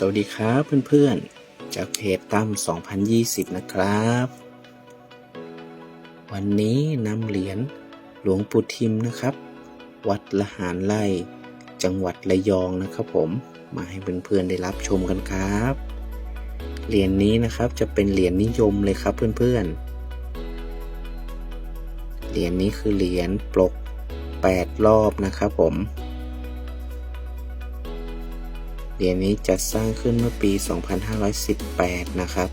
สวัสดีครับเพื่อนๆ จากเพจตั้ม2020 นะครับ วันนี้นำเหรียญหลวงปู่ทิมนะครับ วัดละหารไร่จังหวัดระยองนะครับผม มาให้เพื่อนๆ ได้รับชมกันครับ เหรียญนี้นะครับจะเป็นเหรียญนิยมเลยครับเพื่อนๆ เหรียญนี้คือเหรียญปลก 8 รอบนะครับผม เหรียญนี้จัดสร้างขึ้นเมื่อปี 2518 นะครับ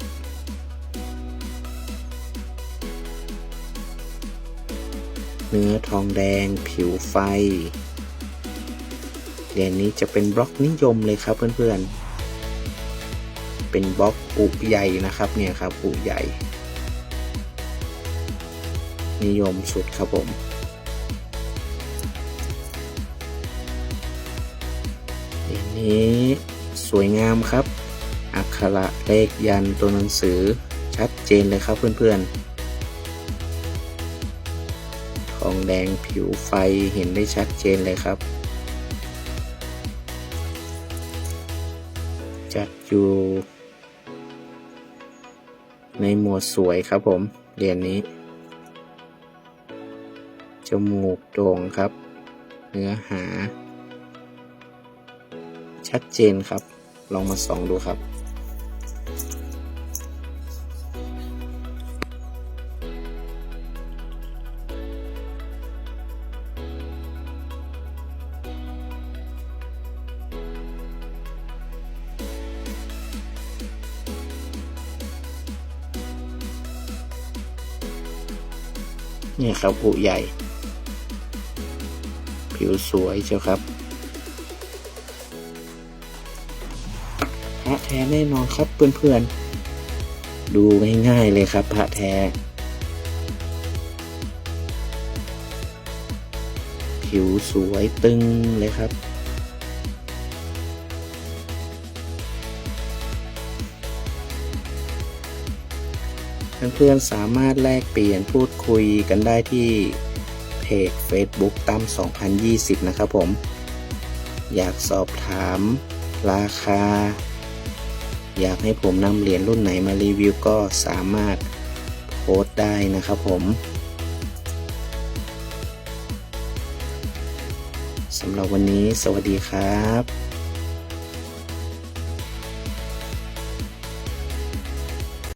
เนื้อทองแดงผิวไฟ เหรียญนี้จะเป็นบล็อกนิยมเลยครับเพื่อนๆ เป็นบล็อกปุใหญ่นะครับเนี่ยครับปุใหญ่ นิยมสุดครับผม เหรียญนี้สวยงามครับ อักขระเลขยันตัวหนังสือชัดเจนเลยครับเพื่อนๆ ทองแดงผิวไฟเห็นได้ชัดเจนเลยครับ จัดอยู่ ในหมวดสวยครับผมเหรียญนี้ จมูกโด่งครับ เนื้อหา ชัดเจนครับ ลองมาส่องดูครับ นี่ครับผู้ใหญ่ ผิวสวยเชียวครับ พระแท้แน่นอนครับเพื่อนๆ ดูง่ายๆเลยครับพระแท้ผิวสวยตึงเลยครับ เพื่อนๆสามารถแลกเปลี่ยนพูดคุยกันได้ที่เพจ Facebook ตั้ม2020 นะครับผม อยากสอบถามราคา อยากให้ผมนำเหรียญรุ่นไหนมารีวิวก็สามารถโพสต์ได้นะครับผมสำหรับวันนี้สวัสดีครับ